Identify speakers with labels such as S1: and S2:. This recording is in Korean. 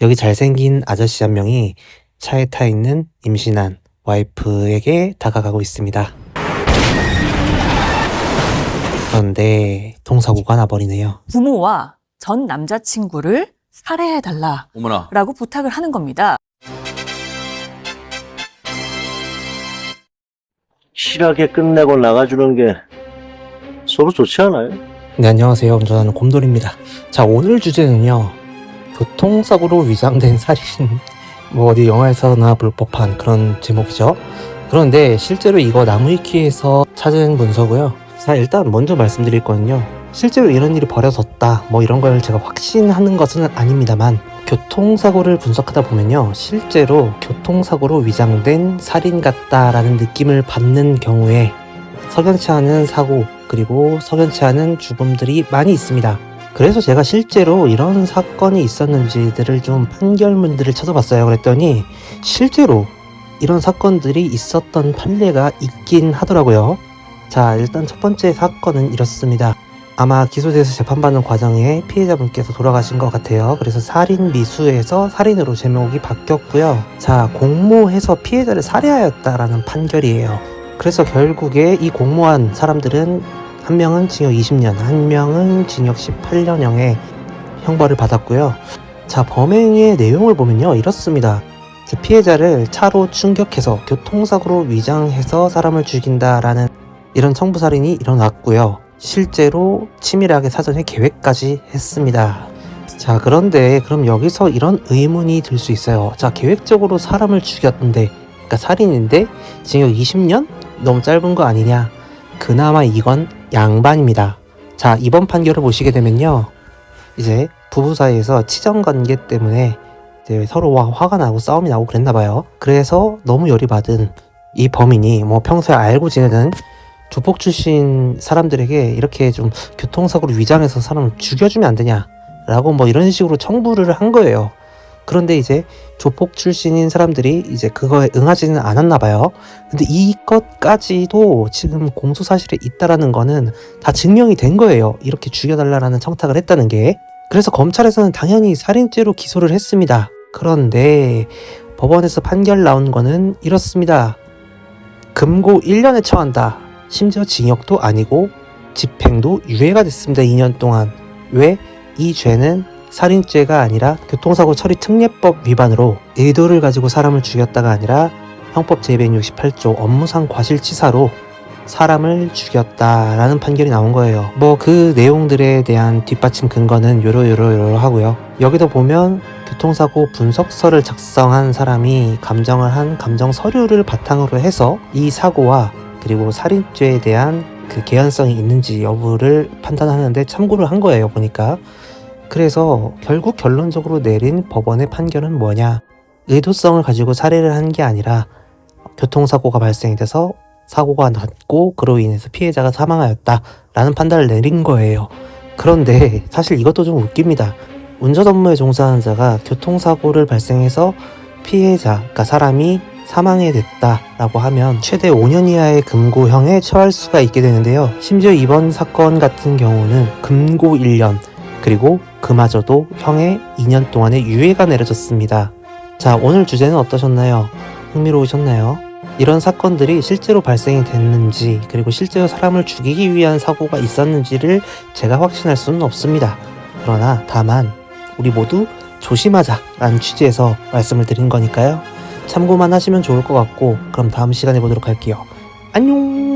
S1: 여기 잘생긴 아저씨 한 명이 차에 타 있는 임신한 와이프에게 다가가고 있습니다. 그런데 통사고가 나버리네요.
S2: 부모와 전 남자친구를 살해해달라라고
S3: 어머나.
S2: 부탁을 하는 겁니다.
S4: 실하게 끝내고 나가주는 게 서로 좋지 않아요?
S1: 네, 안녕하세요. 운전하는 곰돌입니다. 자, 오늘 주제는요. 교통사고로 위장된 살인, 뭐 어디 영화에서나 볼 법한 그런 제목이죠. 그런데 실제로 이거 나무위키에서 찾은 문서고요. 자, 일단 먼저 말씀드릴 거는요. 실제로 이런 일이 벌어졌다, 뭐 이런 걸 제가 확신하는 것은 아닙니다만, 교통사고를 분석하다 보면요. 실제로 교통사고로 위장된 살인 같다라는 느낌을 받는 경우에 석연치 않은 사고, 그리고 석연치 않은 죽음들이 많이 있습니다. 그래서 제가 실제로 이런 사건이 있었는지들을 좀 판결문들을 찾아봤어요. 그랬더니 실제로 이런 사건들이 있었던 판례가 있긴 하더라고요. 자, 일단 첫 번째 사건은 이렇습니다. 아마 기소돼서 재판받는 과정에 피해자분께서 돌아가신 것 같아요. 그래서 살인 미수에서 살인으로 제목이 바뀌었고요. 자, 공모해서 피해자를 살해하였다라는 판결이에요. 그래서 결국에 이 공모한 사람들은 한 명은 징역 20년, 한 명은 징역 18년형의 형벌을 받았고요. 자, 범행의 내용을 보면요. 이렇습니다. 자, 피해자를 차로 충격해서 교통사고로 위장해서 사람을 죽인다라는 이런 청부살인이 일어났고요. 실제로 치밀하게 사전에 계획까지 했습니다. 자, 그런데 그럼 여기서 이런 의문이 들 수 있어요. 자, 계획적으로 사람을 죽였는데, 그러니까 살인인데 징역 20년? 너무 짧은 거 아니냐? 그나마 이건 양반입니다. 자, 이번 판결을 보시게 되면요. 이제 부부 사이에서 치정 관계 때문에 서로 화- 화가 나고 싸움이 나고 그랬나 봐요. 그래서 너무 열이 받은 이 범인이 뭐 평소에 알고 지내는 조폭 출신 사람들에게 이렇게 좀 교통사고로 위장해서 사람을 죽여주면 안 되냐라고 뭐 이런 식으로 청부를 한 거예요. 그런데 이제 조폭 출신인 사람들이 이제 그거에 응하지는 않았나 봐요. 근데 이것까지도 지금 공소 사실에 있다라는 거는 다 증명이 된 거예요. 이렇게 죽여달라라는 청탁을 했다는 게. 그래서 검찰에서는 당연히 살인죄로 기소를 했습니다. 그런데 법원에서 판결 나온 거는 이렇습니다. 금고 1년에 처한다. 심지어 징역도 아니고 집행도 유예가 됐습니다. 2년 동안. 왜? 이 죄는 살인죄가 아니라 교통사고 처리 특례법 위반으로 의도를 가지고 사람을 죽였다가 아니라 형법 제168조 업무상 과실치사로 사람을 죽였다라는 판결이 나온 거예요. 뭐 그 내용들에 대한 뒷받침 근거는 요러요러요러 하고요. 여기도 보면 교통사고 분석서를 작성한 사람이 감정을 한 감정 서류를 바탕으로 해서 이 사고와 그리고 살인죄에 대한 그 개연성이 있는지 여부를 판단하는데 참고를 한 거예요. 보니까. 그래서 결국 결론적으로 내린 법원의 판결은 뭐냐? 의도성을 가지고 살해를 한 게 아니라 교통사고가 발생이 돼서 사고가 났고 그로 인해서 피해자가 사망하였다라는 판단을 내린 거예요. 그런데 사실 이것도 좀 웃깁니다. 운전 업무에 종사하는 자가 교통사고를 발생해서 피해자, 그러니까 사람이 사망에 됐다라고 하면 최대 5년 이하의 금고형에 처할 수가 있게 되는데요. 심지어 이번 사건 같은 경우는 금고 1년, 그리고 그마저도 형의 2년 동안의 유예가 내려졌습니다. 자, 오늘 주제는 어떠셨나요? 흥미로우셨나요? 이런 사건들이 실제로 발생이 됐는지, 그리고 실제로 사람을 죽이기 위한 사고가 있었는지를 제가 확신할 수는 없습니다. 그러나 다만, 우리 모두 조심하자 라는 취지에서 말씀을 드린 거니까요. 참고만 하시면 좋을 것 같고, 그럼 다음 시간에 보도록 할게요. 안녕!